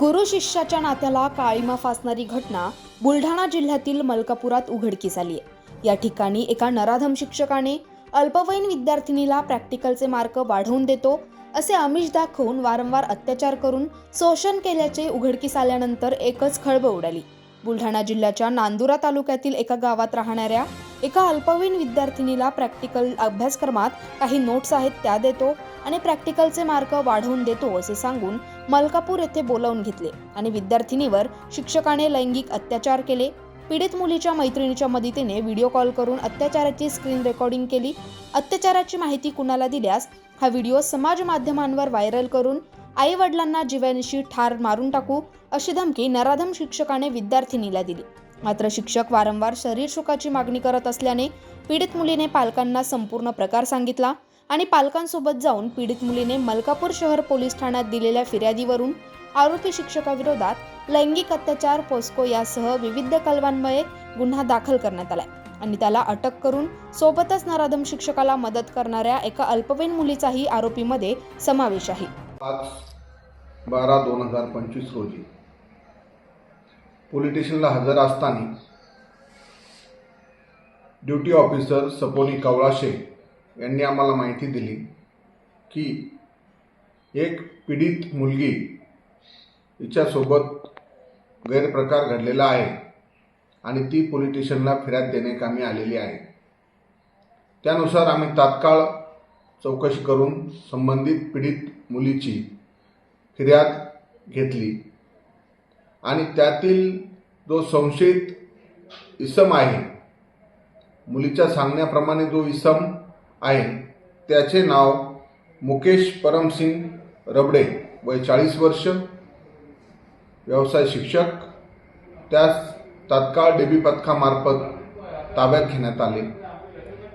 गुरु शिष्याच्या नात्याला काळीमा फासणारी घटना बुलढाणा जिल्ह्यातील मलकापुरात उघडकीस आली आहे. या ठिकाणी एका नराधम शिक्षकाने अल्पवयीन विद्यार्थिनीला प्रॅक्टिकलचे मार्क वाढवून देतो असे आमिष दाखवून वारंवार अत्याचार करून शोषण केल्याचे उघडकीस आल्यानंतर एकच खळबळ उडाली. बुलढाणा जिल्ह्याच्या नांदुरा तालुक्यातील एका गावात राहणाऱ्या एका अल्पवयीन विद्यार्थिनीला प्रॅक्टिकल अभ्यासक्रमात काही नोट्स आहेत त्या देतो आणि प्रॅक्टिकलचे मार्क वाढवून देतो असे सांगून मलकापूर येथे बोलावून घेतले आणि विद्यार्थिनीवर शिक्षकाने लैंगिक अत्याचार केले. पीडित मुलीच्या मैत्रिणीच्या मदतीने व्हिडिओ कॉल करून अत्याचाराची स्क्रीन रेकॉर्डिंग केली. अत्याचाराची माहिती कुणाला दिल्यास हा व्हिडिओ समाज माध्यमांवर व्हायरल करून आई वडिलांना जीवनशी ठार मारून टाकू अशी धमकी नराधम शिक्षकाने विद्यार्थिनीला दिली. मात्र शिक्षक वारंवार शरीर सुखाची मागणी करत असल्याने पीडित मुलीने पालकांना संपूर्ण प्रकार सांगितला आणि पालकांसोबत जाऊन पीडित मुलीने मलकापूर शहर पोलीस ठाण्यात दिलेल्या फिर्यादीवरून आरोपी शिक्षकाविरोधात लैंगिक अत्याचार पोस्को यासह विविध कलवांमुळे गुन्हा दाखल करण्यात आलाय. आणि त्याला अटक करून सोबतच नराधम शिक्षकाला मदत करणाऱ्या एका अल्पवयीन मुलीचाही आरोपीमध्ये समावेश आहे. पाच बारा दोन हजार पंचवीस रोजी पोलीस स्टेशनला हजर असताना ड्युटी ऑफिसर सपोनी कवळाशे यांनी आम्हाला माहिती दिली की एक पीडित मुलगी हिच्यासोबत गैरप्रकार घडलेला आहे आणि ती पोलीस स्टेशनला फिर्याद कामी आलेली आहे. त्यानुसार आम्ही तात्काळ चौकशी करून संबंधित पीडित मुलीची फिर्याद घेतली. आणि त्यातील जो संशयित इसम आहे मुलीच्या सांगण्याप्रमाणे जो इसम आहे त्याचे नाव मुकेश परमसिंग रबडे वय चाळीस वर्ष व्यवसाय शिक्षक. त्यास तात्काळ डेबी पथकामार्फत ताब्यात घेण्यात आले.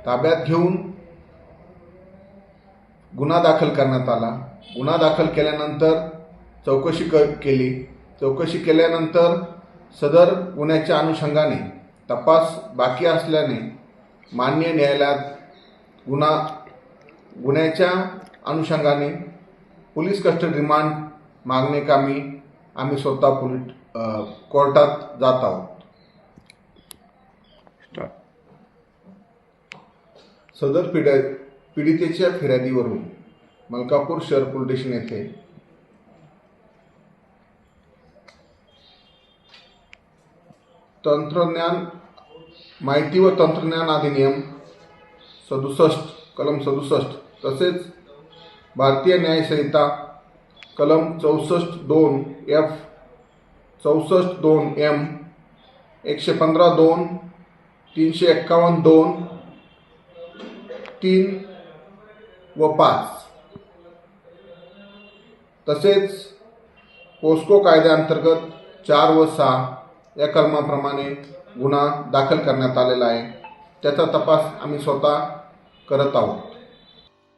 ताब्यात घेऊन गुन्हा दाखल करण्यात आला. गुन्हा दाखल केल्यानंतर चौकशी क केली. चौकशी केल्यानंतर सदर गुन्ह्याच्या अनुषंगाने तपास बाकी असल्याने मान्य न्यायालयात गुन्हा गुन्ह्याच्या अनुषंगाने पोलीस कस्टडी रिमांड मागणेकामी आम्ही स्वतः पोलीस कोर्टात जात आहोत. सदर पिढ्या पीडितेच्या फिर्यादीवरून मलकापूर शहर पोलीस स्टेशन येथे तंत्रज्ञान माहिती व तंत्रज्ञान अधिनियम सदुसष्ट कलम सदुसष्ट तसेच भारतीय न्यायसंहिता कलम चौसष्ट दोन एफ चौसष्ट दोन एम एकशे पंधरा दोन तीनशे एक्कावन्न दोन तीन व पाच. तसेच पोस्को कायद्याअंतर्गत चार व सहा या कलमाप्रमाणे गुन्हा दाखल करण्यात आलेला आहे. त्याचा तपास आम्ही स्वतः करत आहोत.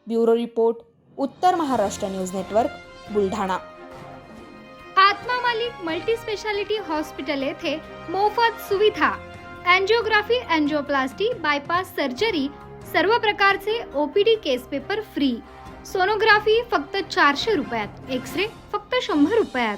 ब्युरो रिपोर्ट उत्तर महाराष्ट्र न्यूज नेटवर्क बुलढाणा. आत्मा मालिक मल्टी स्पेशालिटी हॉस्पिटल येथे मोफत सुविधा अँजिओग्राफी अँजिओप्लास्टी बायपास सर्जरी सर्व प्रकारचे OPD case paper free sonography फक्त चारशे रुपयात एक्स रे फक्त शंभर रुपयात.